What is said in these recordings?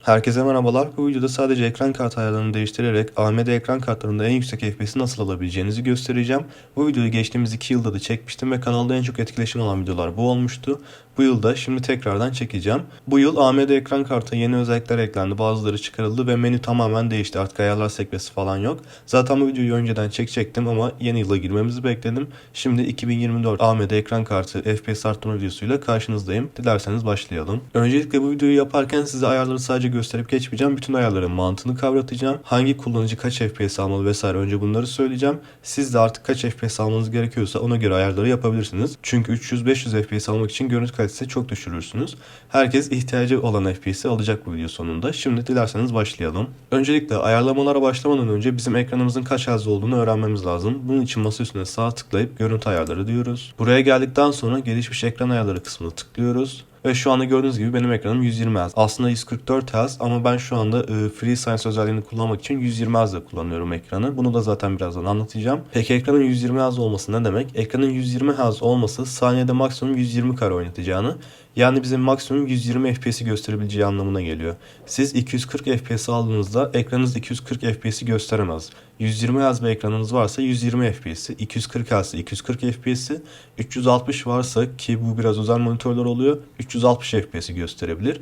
Herkese merhabalar. Bu videoda sadece ekran kart ayarlarını değiştirerek AMD ekran kartlarında en yüksek FPS'i nasıl alabileceğinizi göstereceğim. Bu videoyu geçtiğimiz 2 yılda da çekmiştim ve kanalda en çok etkileşim alan videolar bu olmuştu. Bu yılda şimdi tekrardan çekeceğim. Bu yıl AMD ekran kartı yeni özellikler eklendi. Bazıları çıkarıldı ve menü tamamen değişti. Artık ayarlar sekmesi falan yok. Zaten bu videoyu önceden çekecektim ama yeni yıla girmemizi bekledim. Şimdi 2024 AMD ekran kartı FPS arttırma videosuyla karşınızdayım. Dilerseniz başlayalım. Öncelikle bu videoyu yaparken size ayarları sadece gösterip geçmeyeceğim. Bütün ayarların mantığını kavratacağım. Hangi kullanıcı kaç FPS almalı vesaire önce bunları söyleyeceğim. Siz de artık kaç FPS almanız gerekiyorsa ona göre ayarları yapabilirsiniz. Çünkü 300-500 FPS almak için görüntü kalitesi çok düşürürsünüz. Herkes ihtiyacı olan FPS'i alacak bu video sonunda. Şimdi dilerseniz başlayalım. Öncelikle ayarlamalara başlamadan önce bizim ekranımızın kaç Hz olduğunu öğrenmemiz lazım. Bunun için masa üstüne sağ tıklayıp görüntü ayarları diyoruz. Buraya geldikten sonra gelişmiş ekran ayarları kısmına tıklıyoruz. Ve şu anda gördüğünüz gibi benim ekranım 120 Hz. Aslında 144 Hz ama ben şu anda e, FreeSense özelliğini kullanmak için 120 Hz'de kullanıyorum ekranı. Bunu da zaten birazdan anlatacağım. Peki ekranın 120 Hz olması ne demek? Ekranın 120 Hz olması saniyede maksimum 120 kare oynatacağını yani bizim maksimum 120 FPS'i gösterebileceği anlamına geliyor. Siz 240 FPS aldığınızda ekranınız 240 FPS'i gösteremez. 120 Hz bir ekranınız varsa 120 FPS'i, 240 Hz 240 FPS'i, 360 varsa ki bu biraz özel monitörler oluyor 360 FPS'i gösterebilir.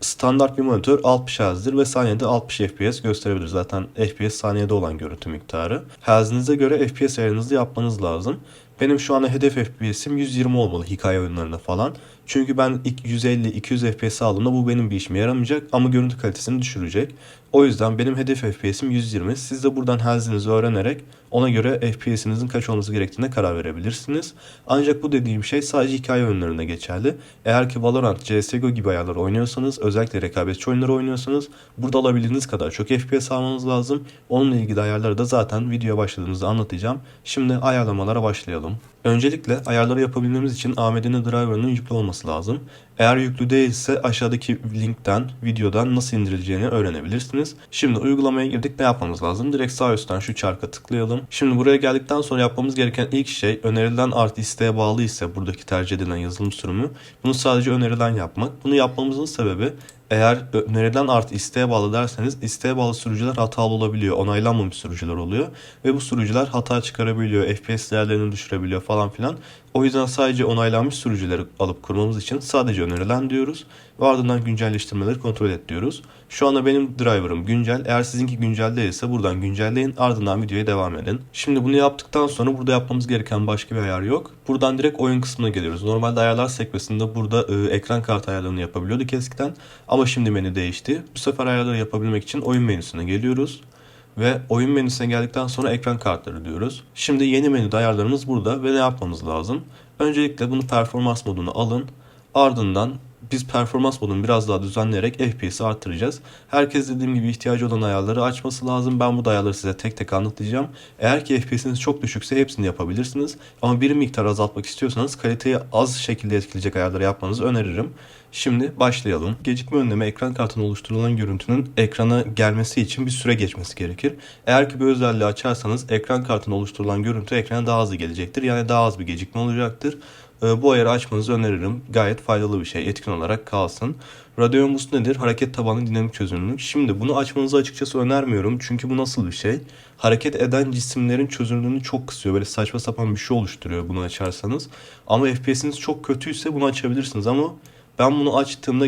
Standart bir monitör 60 Hz'dir ve saniyede 60 FPS gösterebilir. Zaten FPS saniyede olan görüntü miktarı. Hz'inize göre FPS ayarınızı yapmanız lazım. Benim şu anda hedef FPS'im 120 olmalı hikaye oyunlarında falan. Çünkü ben 150-200 FPS aldığımda bu benim bir işime yaramayacak ama görüntü kalitesini düşürecek. O yüzden benim hedef FPS'im 120. Siz de buradan hızınızı öğrenerek ona göre FPS'inizin kaç olması gerektiğine karar verebilirsiniz. Ancak bu dediğim şey sadece hikaye oyunlarında geçerli. Eğer ki Valorant, CSGO gibi ayarlar oynuyorsanız, özellikle rekabetçi oyunları oynuyorsanız burada alabildiğiniz kadar çok FPS almanız lazım. Onunla ilgili ayarları da zaten videoya başladığımızda anlatacağım. Şimdi ayarlamalara başlayalım. Öncelikle ayarları yapabilmemiz için AMD'nin driver'ının yüklü olması lazım. Eğer yüklü değilse aşağıdaki linkten, videodan nasıl indirileceğini öğrenebilirsiniz. Şimdi uygulamaya girdik ne yapmamız lazım? Direkt sağ üstten şu çarka tıklayalım. Şimdi buraya geldikten sonra yapmamız gereken ilk şey önerilen artı isteğe bağlı ise buradaki tercih edilen yazılım sürümü bunu sadece önerilen yapmak. Bunu yapmamızın sebebi eğer önerilen artı isteğe bağlı derseniz isteğe bağlı sürücüler hatalı olabiliyor. Onaylanmamış sürücüler oluyor. Ve bu sürücüler hata çıkarabiliyor. FPS değerlerini düşürebiliyor falan filan. O yüzden sadece onaylanmış sürücüleri alıp kurmamız için sadece önerilen diyoruz. Ve ardından güncelleştirmeleri kontrol et diyoruz. Şu anda benim driver'ım güncel. Eğer sizinki güncel değilse buradan güncelleyin. Ardından videoya devam edin. Şimdi bunu yaptıktan sonra burada yapmamız gereken başka bir ayar yok. Buradan direkt oyun kısmına geliyoruz. Normalde ayarlar sekmesinde burada e, ekran kartı ayarlarını yapabiliyorduk eskiden. Ama şimdi menü değişti. Bu sefer ayarları yapabilmek için oyun menüsüne geliyoruz. Ve oyun menüsüne geldikten sonra ekran kartları diyoruz. Şimdi yeni menüde ayarlarımız burada ve ne yapmamız lazım? Öncelikle bunu performans moduna alın. Ardından biz performans modunu biraz daha düzenleyerek FPS'i arttıracağız. Herkes dediğim gibi ihtiyacı olan ayarları açması lazım. Ben bu ayarları size tek tek anlatacağım. Eğer ki FPS'iniz çok düşükse hepsini yapabilirsiniz. Ama bir miktar azaltmak istiyorsanız kaliteyi az şekilde etkileyecek ayarları yapmanızı öneririm. Şimdi başlayalım. Gecikme önleme ekran kartına oluşturulan görüntünün ekrana gelmesi için bir süre geçmesi gerekir. Eğer ki bu özelliği açarsanız ekran kartına oluşturulan görüntü ekrana daha hızlı gelecektir. Yani daha az bir gecikme olacaktır. Ee, bu ayarı açmanızı öneririm. Gayet faydalı bir şey. Etkin olarak kalsın. Radeon Boost nedir? Hareket tabanlı dinamik çözünürlük. Şimdi bunu açmanızı açıkçası önermiyorum. Çünkü bu nasıl bir şey? Hareket eden cisimlerin çözünürlüğünü çok kısıyor. Böyle saçma sapan bir şey oluşturuyor bunu açarsanız. Ama FPS'iniz çok kötüyse bunu açabilirsiniz. Ama ben bunu açtığımda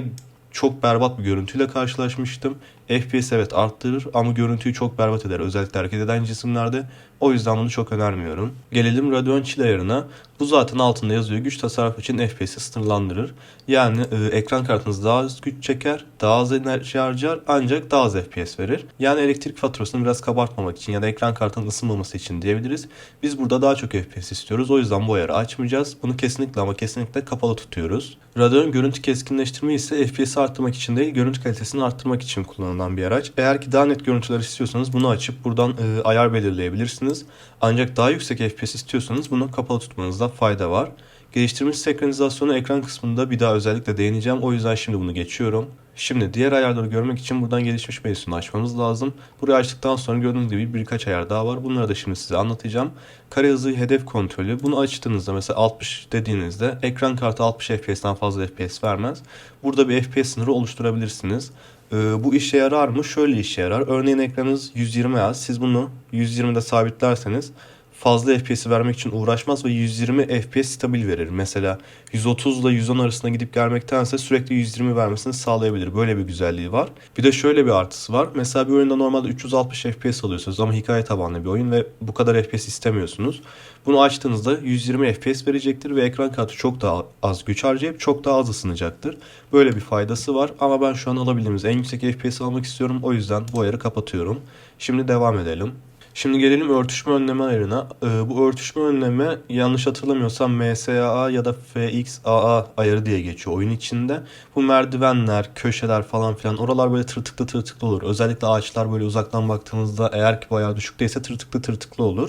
çok berbat bir görüntüyle karşılaşmıştım. FPS evet arttırır ama görüntüyü çok berbat eder. Özellikle hareket eden cisimlerde. O yüzden bunu çok önermiyorum. Gelelim Radeon Chill ayarına. Bu zaten altında yazıyor. Güç tasarruf için FPS'i sınırlandırır. Yani e, ekran kartınız daha az güç çeker, daha az enerji harcar ancak daha az FPS verir. Yani elektrik faturasını biraz kabartmamak için ya da ekran kartının ısınmaması için diyebiliriz. Biz burada daha çok FPS istiyoruz. O yüzden bu ayarı açmayacağız. Bunu kesinlikle ama kesinlikle kapalı tutuyoruz. Radeon görüntü keskinleştirme ise FPS'i arttırmak için değil, görüntü kalitesini arttırmak için kullanılan bir araç. Eğer ki daha net görüntüler istiyorsanız bunu açıp buradan e, ayar belirleyebilirsiniz. Ancak daha yüksek FPS istiyorsanız bunu kapalı tutmanızda fayda var. Geliştirilmiş senkronizasyonu ekran kısmında bir daha özellikle değineceğim. O yüzden şimdi bunu geçiyorum. Şimdi diğer ayarları görmek için buradan gelişmiş menüsünü açmamız lazım. Burayı açtıktan sonra gördüğünüz gibi birkaç ayar daha var. Bunları da şimdi size anlatacağım. Kare hızı hedef kontrolü. Bunu açtığınızda mesela 60 dediğinizde ekran kartı 60 FPS'ten fazla FPS vermez. Burada bir FPS sınırı oluşturabilirsiniz. Ee, bu işe yarar mı? Şöyle işe yarar. Örneğin ekranınız 120 Hz. Siz bunu 120'de sabitlerseniz fazla FPS'i vermek için uğraşmaz ve 120 FPS stabil verir. Mesela 130 ile 110 arasında gidip gelmektense sürekli 120 vermesini sağlayabilir. Böyle bir güzelliği var. Bir de şöyle bir artısı var. Mesela bir oyunda normalde 360 FPS alıyorsunuz ama hikaye tabanlı bir oyun ve bu kadar FPS istemiyorsunuz. Bunu açtığınızda 120 FPS verecektir ve ekran kartı çok daha az güç harcayıp çok daha az ısınacaktır. Böyle bir faydası var ama ben şu an alabildiğimiz en yüksek FPS almak istiyorum. O yüzden bu ayarı kapatıyorum. Şimdi devam edelim. Şimdi gelelim örtüşme önleme ayarına. Ee, bu örtüşme önleme yanlış hatırlamıyorsam MSAA ya da FXAA ayarı diye geçiyor oyun içinde. Bu merdivenler, köşeler falan filan oralar böyle tırtıklı tırtıklı olur. Özellikle ağaçlar böyle uzaktan baktığınızda eğer ki bu ayar düşükteyse tırtıklı tırtıklı olur.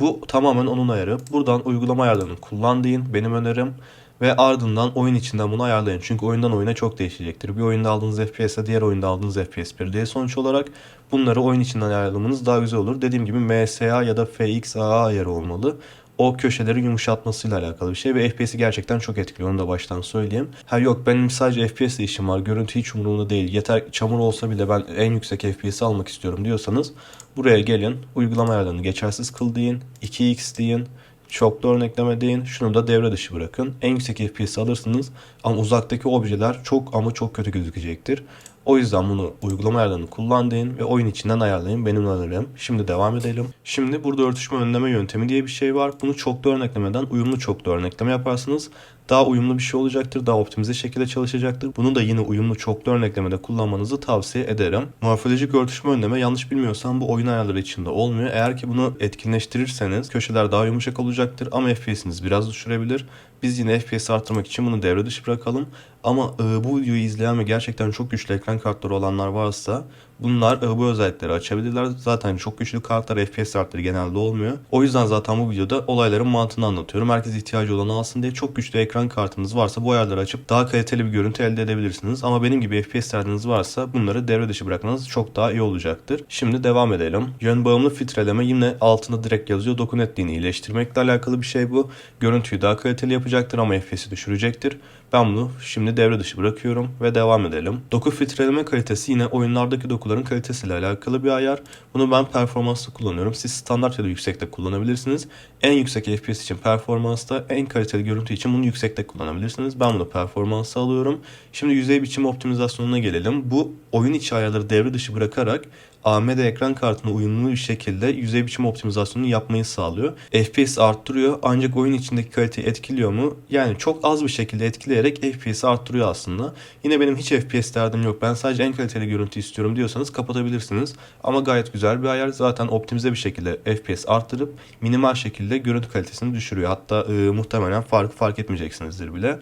Bu tamamen onun ayarı. Buradan uygulama ayarlarını kullan deyin. Benim önerim. Ve ardından oyun içinden bunu ayarlayın. Çünkü oyundan oyuna çok değişecektir. Bir oyunda aldığınız FPS ile diğer oyunda aldığınız FPS bir diye sonuç olarak bunları oyun içinden ayarlamanız daha güzel olur. Dediğim gibi MSA ya da FXAA ayarı olmalı. O köşeleri yumuşatmasıyla alakalı bir şey ve FPS'i gerçekten çok etkiliyor. Onu da baştan söyleyeyim. Ha yok benim sadece FPS ile işim var. Görüntü hiç umurumda değil. Yeter çamur olsa bile ben en yüksek FPS'i almak istiyorum diyorsanız buraya gelin. Uygulama ayarlarını geçersiz kıl deyin. 2x deyin. Çoklu örnekleme deyin. Şunu da devre dışı bırakın. En yüksek FPS alırsınız ama uzaktaki objeler çok ama çok kötü gözükecektir. O yüzden bunu uygulama ayarlarını kullan ve oyun içinden ayarlayın. Benim önerim. Şimdi devam edelim. Şimdi burada örtüşme önleme yöntemi diye bir şey var. Bunu çoklu örneklemeden uyumlu çoklu örnekleme yaparsınız. Daha uyumlu bir şey olacaktır. Daha optimize şekilde çalışacaktır. Bunu da yine uyumlu çoklu örneklemede kullanmanızı tavsiye ederim. Morfolojik örtüşme önleme yanlış bilmiyorsam bu oyun ayarları içinde olmuyor. Eğer ki bunu etkinleştirirseniz köşeler daha yumuşak olacaktır ama FPS'iniz biraz düşürebilir. Biz yine FPS arttırmak için bunu devre dışı bırakalım. Ama e, bu videoyu izleyen ve gerçekten çok güçlü ekran kartları olanlar varsa bunlar bu özellikleri açabilirler. Zaten çok güçlü kartlar FPS arttırı genelde olmuyor. O yüzden zaten bu videoda olayların mantığını anlatıyorum. Herkes ihtiyacı olanı alsın diye çok güçlü ekran kartınız varsa bu ayarları açıp daha kaliteli bir görüntü elde edebilirsiniz. Ama benim gibi FPS derdiniz varsa bunları devre dışı bırakmanız çok daha iyi olacaktır. Şimdi devam edelim. Yön bağımlı filtreleme yine altında direkt yazıyor. Doku netliğini iyileştirmekle alakalı bir şey bu. Görüntüyü daha kaliteli yapacaktır ama FPS'i düşürecektir. Ben bunu şimdi devre dışı bırakıyorum ve devam edelim. Doku filtreleme kalitesi yine oyunlardaki dokuların kalitesiyle alakalı bir ayar. Bunu ben performanslı kullanıyorum. Siz standart ya da yüksekte kullanabilirsiniz. En yüksek FPS için performansta, en kaliteli görüntü için bunu yüksekte kullanabilirsiniz. Ben bunu performansa alıyorum. Şimdi yüzey biçim optimizasyonuna gelelim. Bu oyun içi ayarları devre dışı bırakarak AMD ekran kartına uyumlu bir şekilde yüzey biçim optimizasyonunu yapmayı sağlıyor. FPS arttırıyor ancak oyun içindeki kaliteyi etkiliyor mu? Yani çok az bir şekilde etkileyerek FPS'i arttırıyor aslında. Yine benim hiç FPS derdim yok. Ben sadece en kaliteli görüntü istiyorum diyorsanız kapatabilirsiniz. Ama gayet güzel bir ayar. Zaten optimize bir şekilde FPS arttırıp minimal şekilde görüntü kalitesini düşürüyor. Hatta e, muhtemelen fark fark etmeyeceksinizdir bile.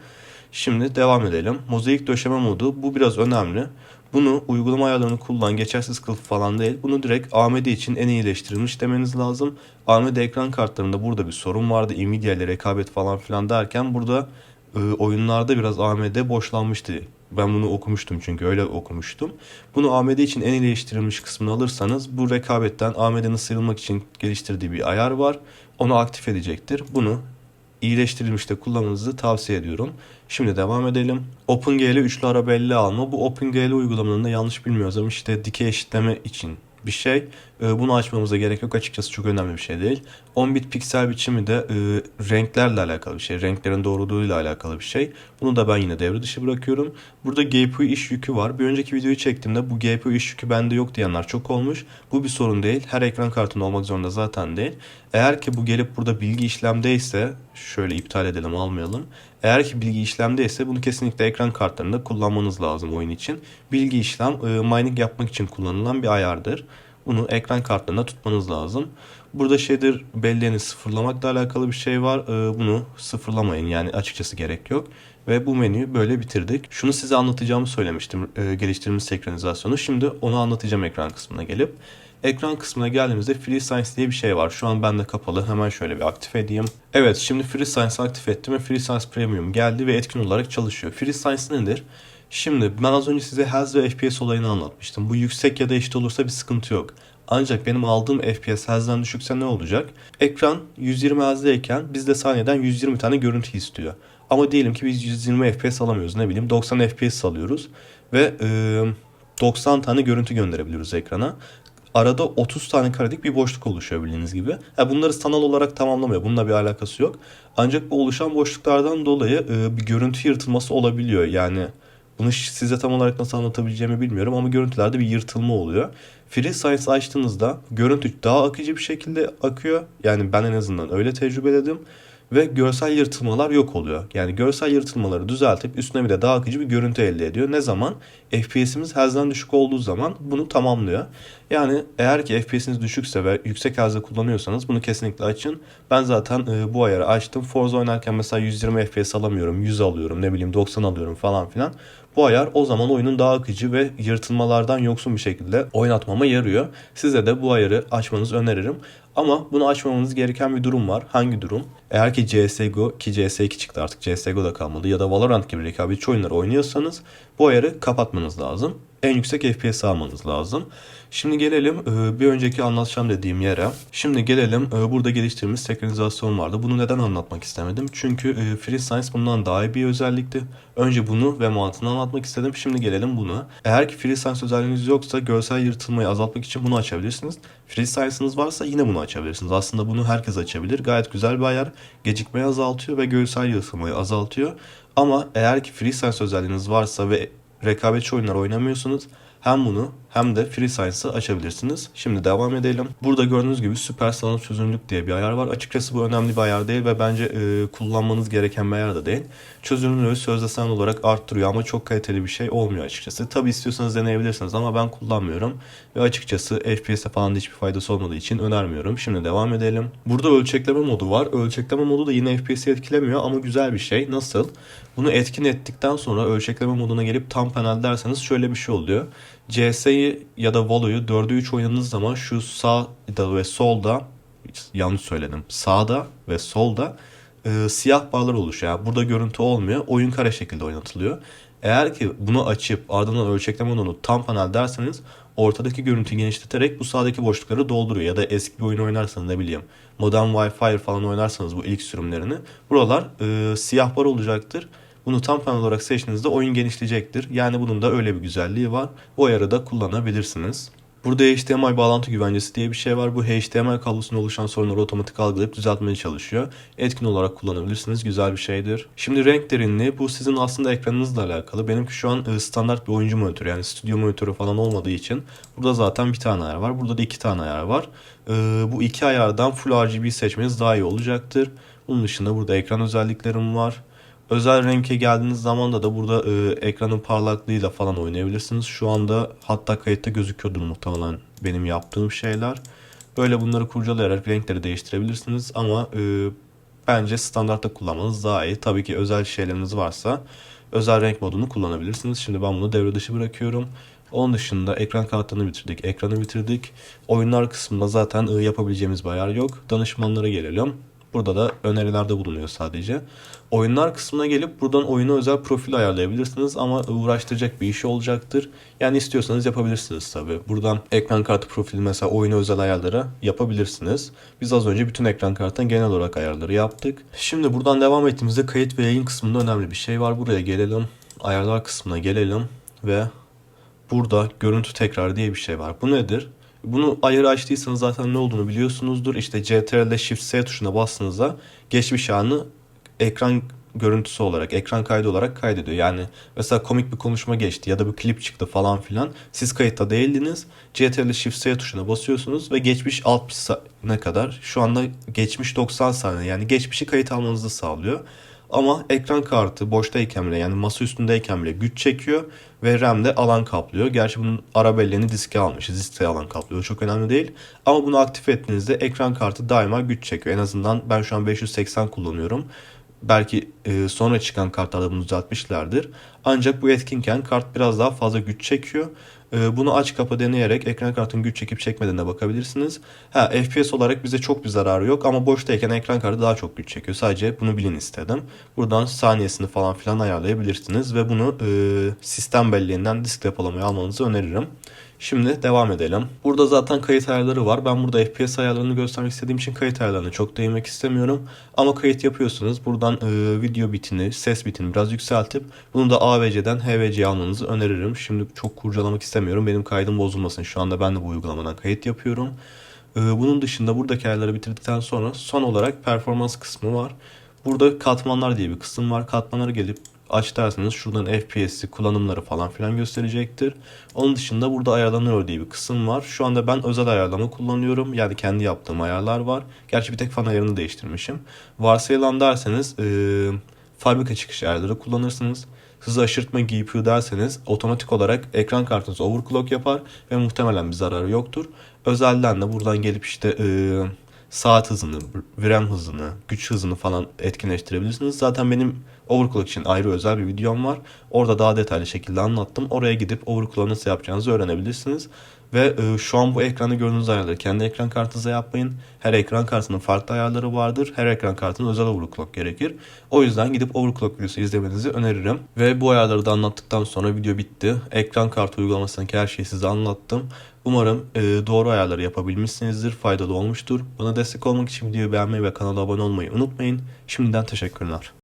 Şimdi devam edelim. Mozaik döşeme modu bu biraz önemli. Bunu uygulama ayarlarını kullan, geçersiz kılıf falan değil. Bunu direkt AMD için en iyileştirilmiş demeniz lazım. AMD ekran kartlarında burada bir sorun vardı. Nvidia ile rekabet falan filan derken burada e, oyunlarda biraz AMD boşlanmıştı. Ben bunu okumuştum çünkü öyle okumuştum. Bunu AMD için en iyileştirilmiş kısmını alırsanız bu rekabetten AMD'nin sıyrılmak için geliştirdiği bir ayar var. Onu aktif edecektir. Bunu iyileştirilmiş de kullanmanızı tavsiye ediyorum. Şimdi devam edelim. OpenGL üçlü ara belli alma. Bu OpenGL uygulamanın da yanlış bilmiyorsam işte dikey eşitleme için bir şey. E, bunu açmamıza gerek yok. Açıkçası çok önemli bir şey değil. 10 bit piksel biçimi de e, renklerle alakalı bir şey. Renklerin doğruluğuyla alakalı bir şey. Bunu da ben yine devre dışı bırakıyorum. Burada GPU iş yükü var. Bir önceki videoyu çektiğimde bu GPU iş yükü bende yok diyenler çok olmuş. Bu bir sorun değil. Her ekran kartında olmak zorunda zaten değil. Eğer ki bu gelip burada bilgi işlemdeyse şöyle iptal edelim almayalım. Eğer ki bilgi işlemdeyse bunu kesinlikle ekran kartlarında kullanmanız lazım oyun için. Bilgi işlem e, mining yapmak için kullanılan bir ayardır. Bunu ekran kartlarında tutmanız lazım. Burada şeydir belleğini sıfırlamakla alakalı bir şey var. E, bunu sıfırlamayın yani açıkçası gerek yok. Ve bu menüyü böyle bitirdik. Şunu size anlatacağımı söylemiştim e, geliştirilmiş senkronizasyonu. Şimdi onu anlatacağım ekran kısmına gelip. Ekran kısmına geldiğimizde Free Science diye bir şey var. Şu an bende kapalı. Hemen şöyle bir aktif edeyim. Evet şimdi Free Science aktif ettim ve Free Science Premium geldi ve etkin olarak çalışıyor. Free Science nedir? Şimdi ben az önce size Health ve FPS olayını anlatmıştım. Bu yüksek ya da eşit olursa bir sıkıntı yok. Ancak benim aldığım FPS Health'den düşükse ne olacak? Ekran 120 Hz'deyken bizde saniyeden 120 tane görüntü istiyor. Ama diyelim ki biz 120 FPS alamıyoruz ne bileyim 90 FPS alıyoruz. Ve e, 90 tane görüntü gönderebiliyoruz ekrana. Arada 30 tane karelik bir boşluk oluşuyor bildiğiniz gibi. Ha, bunları sanal olarak tamamlamıyor. Bununla bir alakası yok. Ancak bu oluşan boşluklardan dolayı e, bir görüntü yırtılması olabiliyor. Yani bunu size tam olarak nasıl anlatabileceğimi bilmiyorum ama görüntülerde bir yırtılma oluyor. Free Science açtığınızda görüntü daha akıcı bir şekilde akıyor. Yani ben en azından öyle tecrübeledim. Ve görsel yırtılmalar yok oluyor. Yani görsel yırtılmaları düzeltip üstüne bir de daha akıcı bir görüntü elde ediyor. Ne zaman? FPS'imiz hertzden düşük olduğu zaman bunu tamamlıyor. Yani eğer ki FPS'iniz düşükse ve yüksek hertzde kullanıyorsanız bunu kesinlikle açın. Ben zaten e, bu ayarı açtım. Forza oynarken mesela 120 FPS alamıyorum, 100 alıyorum, ne bileyim 90 alıyorum falan filan. Bu ayar o zaman oyunun daha akıcı ve yırtılmalardan yoksun bir şekilde oynatmama yarıyor. Size de bu ayarı açmanızı öneririm. Ama bunu açmamanız gereken bir durum var. Hangi durum? Eğer ki CSGO ki CS2 çıktı artık CSGO da kalmadı ya da Valorant gibi rekabetçi oyunları oynuyorsanız bu ayarı kapatmanız lazım. En yüksek FPS almanız lazım. Şimdi gelelim e, bir önceki anlatacağım dediğim yere. Şimdi gelelim e, burada geliştirdiğimiz senkronizasyon vardı. Bunu neden anlatmak istemedim? Çünkü e, Free bundan daha iyi bir özellikti. Önce bunu ve mantığını anlatmak istedim. Şimdi gelelim buna. Eğer ki Free özelliğiniz yoksa görsel yırtılmayı azaltmak için bunu açabilirsiniz. Free varsa yine bunu açabilirsiniz. Aslında bunu herkes açabilir. Gayet güzel bir ayar. Gecikmeyi azaltıyor ve görsel yırtılmayı azaltıyor. Ama eğer ki Free Science özelliğiniz varsa ve rekabetçi oyunlar oynamıyorsunuz. Hem bunu hem de Free Science'ı açabilirsiniz. Şimdi devam edelim. Burada gördüğünüz gibi süper sanal çözünürlük diye bir ayar var. Açıkçası bu önemli bir ayar değil ve bence e, kullanmanız gereken bir ayar da değil. Çözünürlüğü sözlesel olarak arttırıyor ama çok kaliteli bir şey olmuyor açıkçası. Tabi istiyorsanız deneyebilirsiniz ama ben kullanmıyorum. Ve açıkçası FPS'e falan da hiçbir faydası olmadığı için önermiyorum. Şimdi devam edelim. Burada ölçekleme modu var. Ölçekleme modu da yine FPS'i etkilemiyor ama güzel bir şey. Nasıl? Bunu etkin ettikten sonra ölçekleme moduna gelip tam panel derseniz şöyle bir şey oluyor. CS'yi ya da Valo'yu 4'e 3 oynadığınız zaman şu sağda ve solda yanlış söyledim. Sağda ve solda e, siyah barlar oluşuyor. Yani burada görüntü olmuyor. Oyun kare şekilde oynatılıyor. Eğer ki bunu açıp ardından ölçekleme modunu tam panel derseniz ortadaki görüntüyü genişleterek bu sağdaki boşlukları dolduruyor. Ya da eski bir oyun oynarsanız ne bileyim Modern Wi-Fi falan oynarsanız bu ilk sürümlerini buralar e, siyah bar olacaktır. Bunu tam panel olarak seçtiğinizde oyun genişleyecektir. Yani bunun da öyle bir güzelliği var. Bu ayarı da kullanabilirsiniz. Burada HDMI bağlantı güvencesi diye bir şey var. Bu HDMI kablosunda oluşan sorunları otomatik algılayıp düzeltmeye çalışıyor. Etkin olarak kullanabilirsiniz. Güzel bir şeydir. Şimdi renk derinliği bu sizin aslında ekranınızla alakalı. Benimki şu an e, standart bir oyuncu monitörü yani stüdyo monitörü falan olmadığı için burada zaten bir tane ayar var. Burada da iki tane ayar var. E, Bu iki ayardan Full RGB seçmeniz daha iyi olacaktır. Bunun dışında burada ekran özelliklerim var. Özel renke geldiğiniz zaman da da burada e, ekranın parlaklığıyla falan oynayabilirsiniz. Şu anda hatta kayıtta gözüküyordur muhtemelen benim yaptığım şeyler. Böyle bunları kurcalayarak renkleri değiştirebilirsiniz ama e, bence standartta kullanmanız daha iyi. Tabii ki özel şeyleriniz varsa özel renk modunu kullanabilirsiniz. Şimdi ben bunu devre dışı bırakıyorum. Onun dışında ekran kartını bitirdik, ekranı bitirdik. Oyunlar kısmında zaten e, yapabileceğimiz bir ayar yok. Danışmanlara gelelim. Burada da önerilerde bulunuyor sadece. Oyunlar kısmına gelip buradan oyuna özel profil ayarlayabilirsiniz ama uğraştıracak bir iş olacaktır. Yani istiyorsanız yapabilirsiniz tabi. Buradan ekran kartı profili mesela oyuna özel ayarları yapabilirsiniz. Biz az önce bütün ekran kartından genel olarak ayarları yaptık. Şimdi buradan devam ettiğimizde kayıt ve yayın kısmında önemli bir şey var. Buraya gelelim. Ayarlar kısmına gelelim ve burada görüntü tekrar diye bir şey var. Bu nedir? Bunu ayarı açtıysanız zaten ne olduğunu biliyorsunuzdur. İşte CTRL'de Shift S tuşuna bastığınızda geçmiş anı ekran görüntüsü olarak, ekran kaydı olarak kaydediyor. Yani mesela komik bir konuşma geçti ya da bir klip çıktı falan filan. Siz kayıtta değildiniz. CTRL Shift S tuşuna basıyorsunuz ve geçmiş 60 ne kadar? Şu anda geçmiş 90 saniye. Yani geçmişi kayıt almanızı sağlıyor. Ama ekran kartı boştayken bile yani masa üstündeyken bile güç çekiyor ve RAM'de alan kaplıyor. Gerçi bunun ara belleğini diske almışız. Diske alan kaplıyor. Çok önemli değil. Ama bunu aktif ettiğinizde ekran kartı daima güç çekiyor. En azından ben şu an 580 kullanıyorum. Belki e, sonra çıkan kartlarda bunu düzeltmişlerdir. Ancak bu etkinken kart biraz daha fazla güç çekiyor. E, bunu aç kapa deneyerek ekran kartının güç çekip çekmediğine bakabilirsiniz. Ha, FPS olarak bize çok bir zararı yok ama boştayken ekran kartı daha çok güç çekiyor. Sadece bunu bilin istedim. Buradan saniyesini falan filan ayarlayabilirsiniz ve bunu e, sistem belleğinden disk depolamaya almanızı öneririm. Şimdi devam edelim. Burada zaten kayıt ayarları var. Ben burada FPS ayarlarını göstermek istediğim için kayıt ayarlarına çok değinmek istemiyorum. Ama kayıt yapıyorsunuz. Buradan e, video bitini, ses bitini biraz yükseltip bunu da AVC'den HVC'ye almanızı öneririm. Şimdi çok kurcalamak istemiyorum. Benim kaydım bozulmasın. Şu anda ben de bu uygulamadan kayıt yapıyorum. E, bunun dışında buradaki ayarları bitirdikten sonra son olarak performans kısmı var. Burada katmanlar diye bir kısım var. Katmanları gelip aç derseniz şuradan FPS'i, kullanımları falan filan gösterecektir. Onun dışında burada ayarlanıyor diye bir kısım var. Şu anda ben özel ayarlama kullanıyorum. Yani kendi yaptığım ayarlar var. Gerçi bir tek fan ayarını değiştirmişim. Varsayılan derseniz e, fabrika çıkış ayarları kullanırsınız. Hızı aşırtma GPU derseniz otomatik olarak ekran kartınız overclock yapar ve muhtemelen bir zararı yoktur. Özelden de buradan gelip işte e, saat hızını, VRAM hızını, güç hızını falan etkinleştirebilirsiniz. Zaten benim overclock için ayrı özel bir videom var. Orada daha detaylı şekilde anlattım. Oraya gidip overclock nasıl yapacağınızı öğrenebilirsiniz. Ve e, şu an bu ekranda gördüğünüz ayarları kendi ekran kartınıza yapmayın. Her ekran kartının farklı ayarları vardır. Her ekran kartının özel overclock gerekir. O yüzden gidip overclock videosu izlemenizi öneririm. Ve bu ayarları da anlattıktan sonra video bitti. Ekran kartı uygulamasındaki her şeyi size anlattım. Umarım e, doğru ayarları yapabilmişsinizdir, faydalı olmuştur. Bana destek olmak için videoyu beğenmeyi ve kanala abone olmayı unutmayın. Şimdiden teşekkürler.